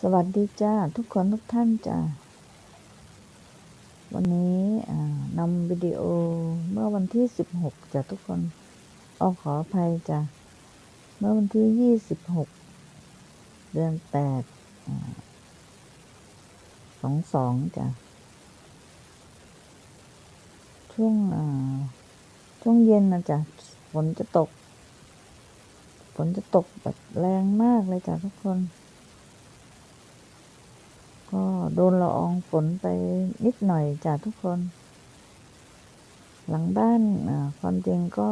สวัสดีจ้าทุกคนทุกท่านจ้าวันนี้นำวิดีโอเมื่อวันที่16จ้ะทุกคนออขออภัยจ้ะเมื่อวันที่26เดือน8อ่า22จ้ะช่วงช่วงเย็นนะจ้ะฝนจะตก ฝนจะตกแบบแรงมากเลยจ้ะทุกคน ก็โดนละอองฝนไปนิดหน่อยจ้ะทุกคน หลังบ้านความจริงก็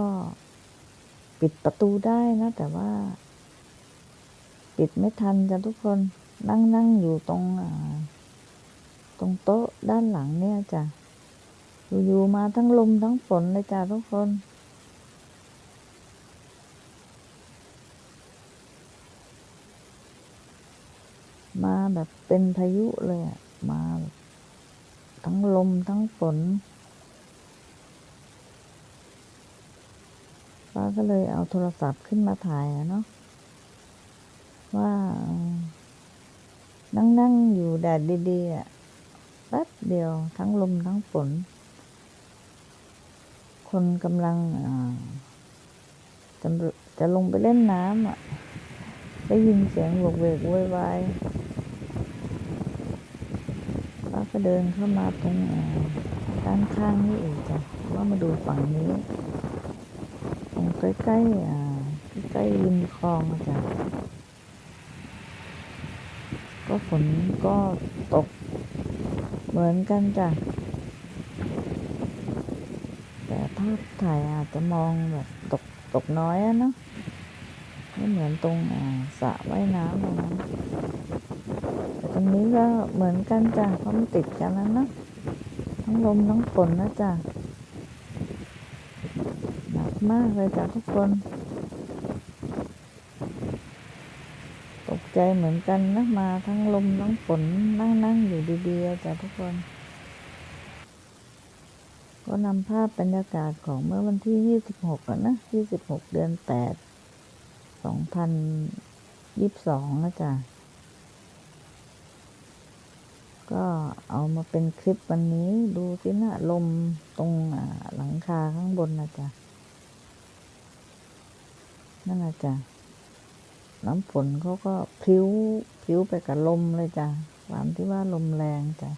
ปิดประตูได้นะ แต่ว่า ปิดไม่ทันจ้ะทุกคน นั่งนั่งอยู่ตรงตรงโต๊ะด้านหลังเนี่ยจ้ะอยู่ๆมาทั้งลมทั้งฝนเลยจ้ะทุกคน มาแบบเป็นพายุเลย มา ทั้งลมทั้งฝนป้าก็เลยเอาโทรศัพท์ขึ้นมาถ่ายเนาะว่า นั่งนั่งอยู่แดดดีๆอะแป๊บเดียวทั้งลมทั้งฝน คนกำลังจะจะลงไปเล่นน้ำอะ ได้ยินเสียงโวกเวกโวยวายป้ ก็เดินเข้ามาตรงด้านข้างนี่เองจ้ะว่ามาดูฝั่งนี้ ตรงใกล้ๆอ่าใกล้ๆริมคลองจ้ะก็ฝนก็ตกเหมือนกันจ้ะแต่ภาพถ่ายอาจจะมองแบบตกตกน้อยอะเนาะไม่เหมือนตรงสระว่ายน้ำตรงนั้น แต่ตรงนี้ก็เหมือนกันจ้ะเพราะมันติดกันแล้วเนะทั้งลมทั้งฝนนะจ้ะหนักมากเลยจ้ะทุกคน ตกใจเหมือนกันนะมาทั้งลมทั้งฝนนั่งนั่งอยู่ดีๆจ้ะทุกคน ก็นำภาพบรรยากาศของเมื่อวันที่ 26อะนะ26 เดือน 8 2022นะจ๊ะ ก็เอามาเป็นคลิปวันนี้ดูสินะลมตรงหลังคาข้างบนนะจ๊ะนั่นนะจ๊ะน้ำฝนเขาก็พลิ้วพลิ้วไปกับลมเลยจ้ะความที่ว่าลมแรงจ้ะ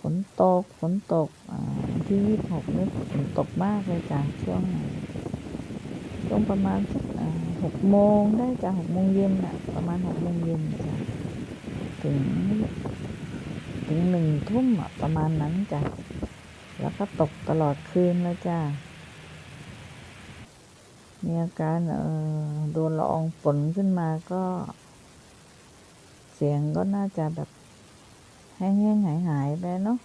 ฝนตกฝนตกที่ยี่สิบหกนี่ฝนตกมากเลยจ้ะช่วง ช่วงประมาณสักหกโมงได้จ้ะหกโมงเย็นอะ ประมาณหกโมงเย็นจ้ะถึง ถึงหนึ่งทุ่มอะประมาณนั้นจ้ะแล้วก็ตกตลอดคืนเลยจ้ะมีอาการเออโดนละอองฝนขึ้นมาก็ เสียงก็น่าจะแบบแห้งๆหายหายๆไปเนาะ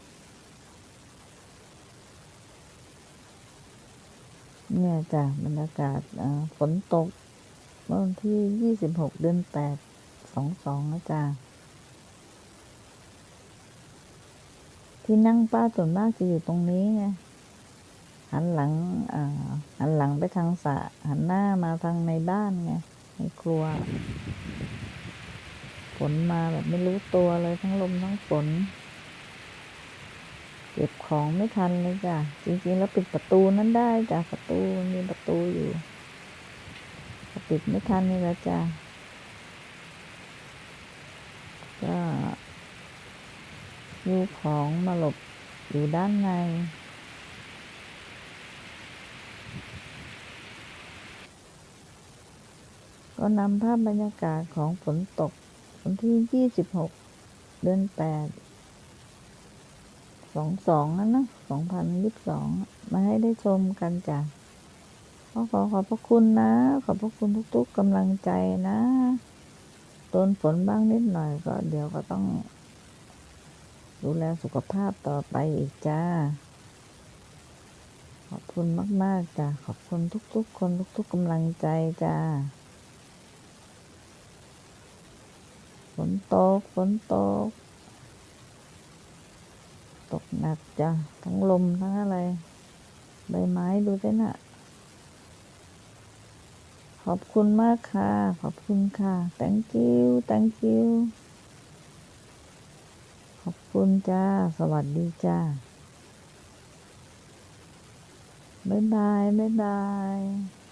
เนี่ยจ้ะบรรยากาศฝนตกเมื่อวันที่26เดือน8 22นะจ้ะที่นั่งป้าส่วนมากจะอยู่ตรงนี้ไงหันหลังอ่าหันหลังไปทางสระหันหน้ามาทางในบ้านไงในครัวฝนมาแบบไม่รู้ตัวเลยทั้งลมทั้งฝน เก็บของไม่ทันเลยจ้ะ จริง ๆ แล้วปิดประตูนั้นได้จ้ะ ประตูมีประตูอยู่ปิดไม่ทันนี่แหละจ้ะ ก็ยูของมาหลบอยู่ด้านใน ก็นำภาพบรรยากาศของฝนตกวันที่ 26 เดือน 8 22นั่นนะ2022มาให้ได้ชมกันจ้ะขอขอขอบพระคุณนะ ขอบพระคุณทุก ๆกำลังใจนะโดนฝนบ้างนิดหน่อยก็เดี๋ยวก็ต้อง ดูแลสุขภาพต่อไปอีกจ้า ขอบคุณมาก ๆจ้ะขอบคุณทุก ๆ คนทุก ๆกำลังใจจ้าฝนตกฝนตก ตกหนักจ้ะทั้งลมทั้งอะไร ใบไม้ดูด้นะ่ะ ขอบคุณมากค่ะ ขอบคุณค่ะ thank you thank you ขอบคุณจ้า สวัสดีจ้าบ๊ายบาย บ๊ายบาย